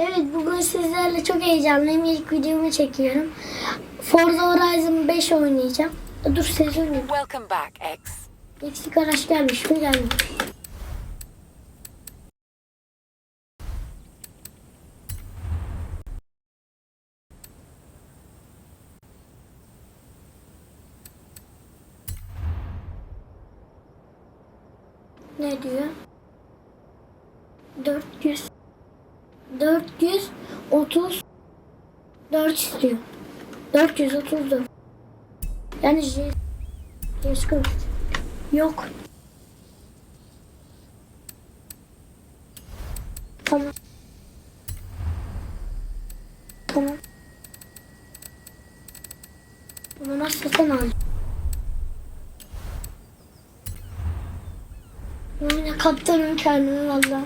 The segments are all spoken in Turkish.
Evet bugün sizlerle çok heyecanlıyım. İlk videomu çekiyorum. Forza Horizon 5 oynayacağım. Dur ses oynayayım. Welcome back, X. Eksik araç gelmiş mi gelmiş. Ne diyor? 400 430 4 istiyor. 434. Yani J J Yok. Tamam. Tamam. Bunu nasıl satın alacağım? Yine kaptanım kendimi valla.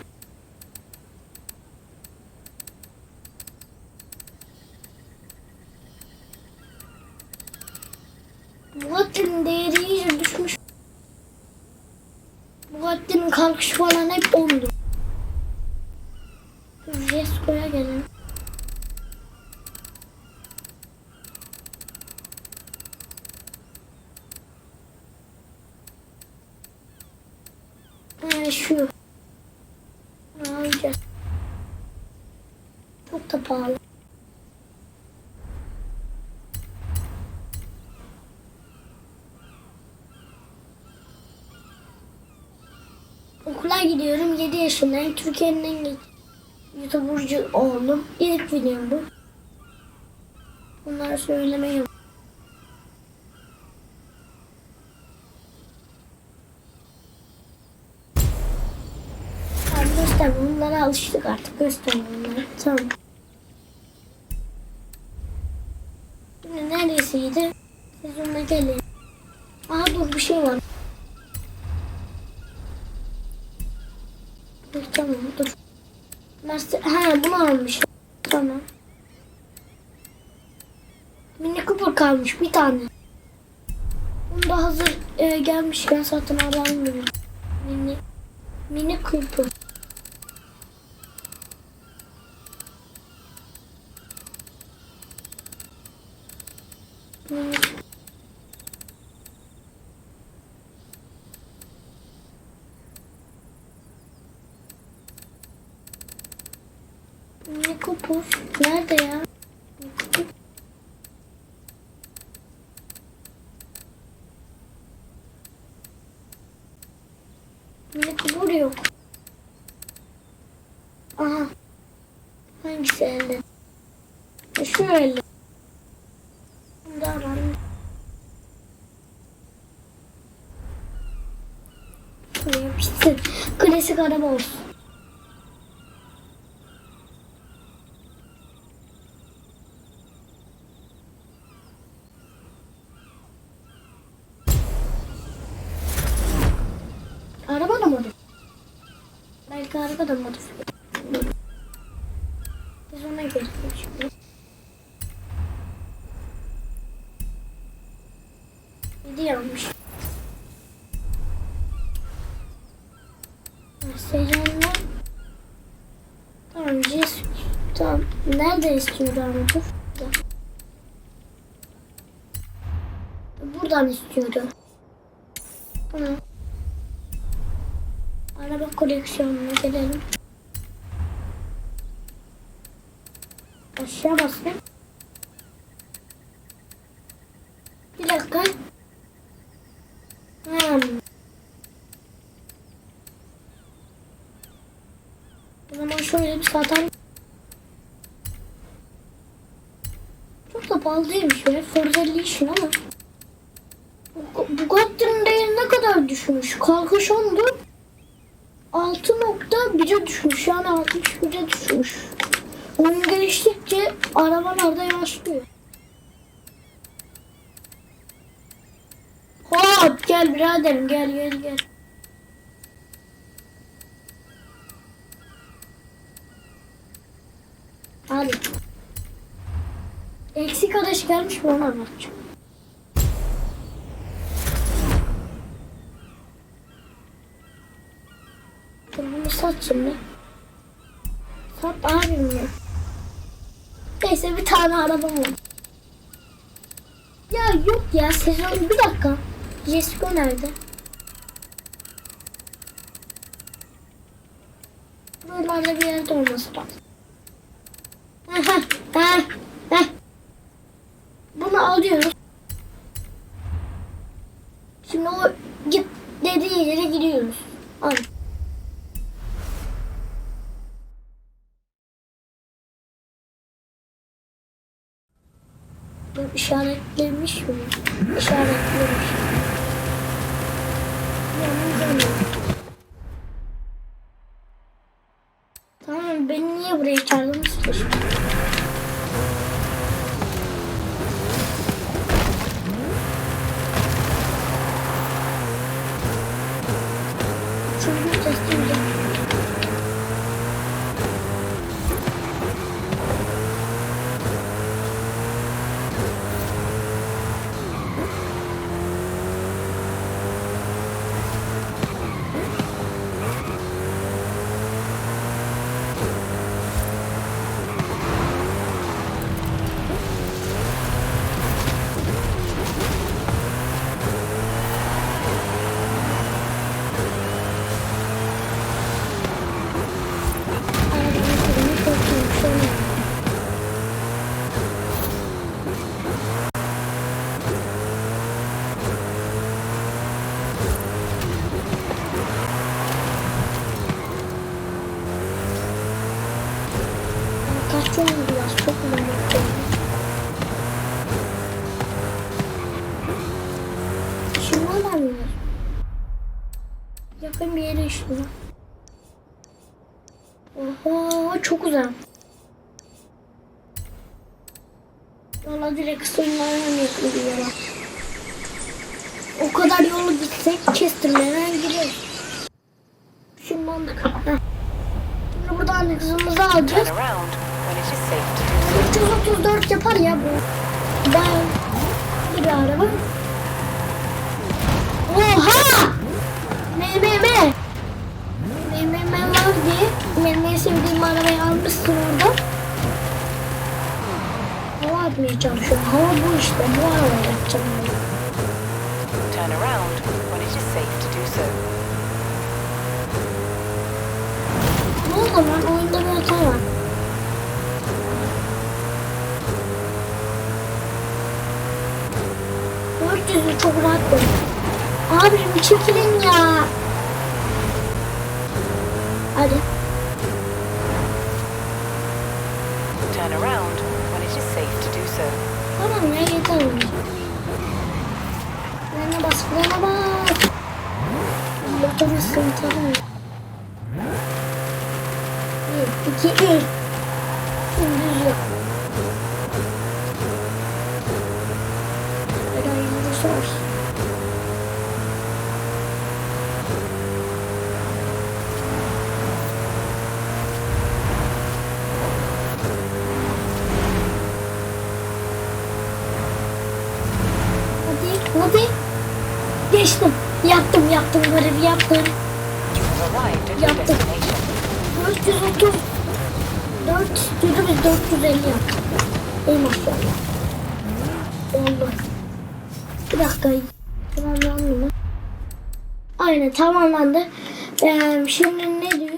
Bugatti'nin değeri iyice düşmüş. Kalkışı falan hep ondu. Jesko'ya gelelim. Ha, şu. Ne alacağız? Çok da pahalı. Okula gidiyorum. 7 yaşındayım. Türkiye'nin en genç YouTuber'cı oldum. İlk videom bu. Bunları söylemeyi Arkadaşlar bunlara alıştık artık. Göstereyim bunları. Tamam. Şimdi neresiydi? Sezonuna gelin. Aha dur bir şey var. Dur tamam dur. Master, ha bunu almış. Tamam. Mini Cooper kalmış bir tane. Bunu da hazır e, gelmişken satın gibi. Mini, Mini Cooper. Mini Mini Cooper. Nerede ya? Cooper yok. Aha. Hangisi elde? E, Şu elde. Bunda var. Klasik araba olsun. Araba da modifiye. Belki araba da modifiye. Biz ona geçtik şimdi. Yedi yanmış. Sezonla Tamam Jess Tamam Nerede dur Burada. Buradan istiyordu Tamam Araba koleksiyonuna gelelim. Aşağı basın. Bir dakika. Hmm. O zaman şöyle bir satalım. Çok da pahalı değilmiş be. Forza Edition ama. Bu- Bugatti'nin değeri ne kadar düşmüş? Kalkış ondu. 6.1'e düşmüş. Yani 61'e düşmüş. Oyun geliştikçe arabalar da yavaşlıyor. Hop gel biraderim gel gel gel. Hadi. Eksik adaş gelmiş mi ona bakacağım. Sat şimdi. Sat abim ya. Neyse bir tane arabam var. Ya yok ya sezon bir dakika. Jessica nerede? Buralarda bir yerde olması lazım. Aha, ha, ha. Bunu alıyoruz. Şimdi o git dediği yere gidiyoruz. Al. Ben işaretlemiş mi? İşaretlemiş. Yanıyor. Tamam beni niye buraya çağırdınız ki? Çünkü teslim Oldu biraz çok önemli. Şimdi alamıyoruz. Yakın bir yere işte. Oho çok güzel. Valla direkt sınırlarına yakılıyor. O kadar yolu gitsek Chester'lara gideriz. Şimdi anladık. Heh. Buradan kızımızı alacağız. Around when it is safe to do so. 334 yapar ya bu. Ben bir araba. Oha! MMM! MMM var diye benim en sevdiğim arabayı almışsın orada. Hava atmaya çalışıyorum. Hava bu işte. Bu arabayı yapacağım. Turn around when it is safe to do so. Ne oldu lan? Oyunda bir hata var. Yüzü çok rahat böyle. Abi bir çekilin ya. Hadi. Turn around when it is safe to do so. Tamam ya yeter. Frene bas frene bas. Sıkıntılı mı? Bir, iki, üç. Şimdi düz yap. Yaptım, yaptım. Görevi yaptım. Yaptım. destination. 430. 4 istiyordu biz 450 yaptık. Ey maşallah. Oldu. Bir dakika. Tamamlandı mı? Aynen tamamlandı. Ee, şimdi ne diyor?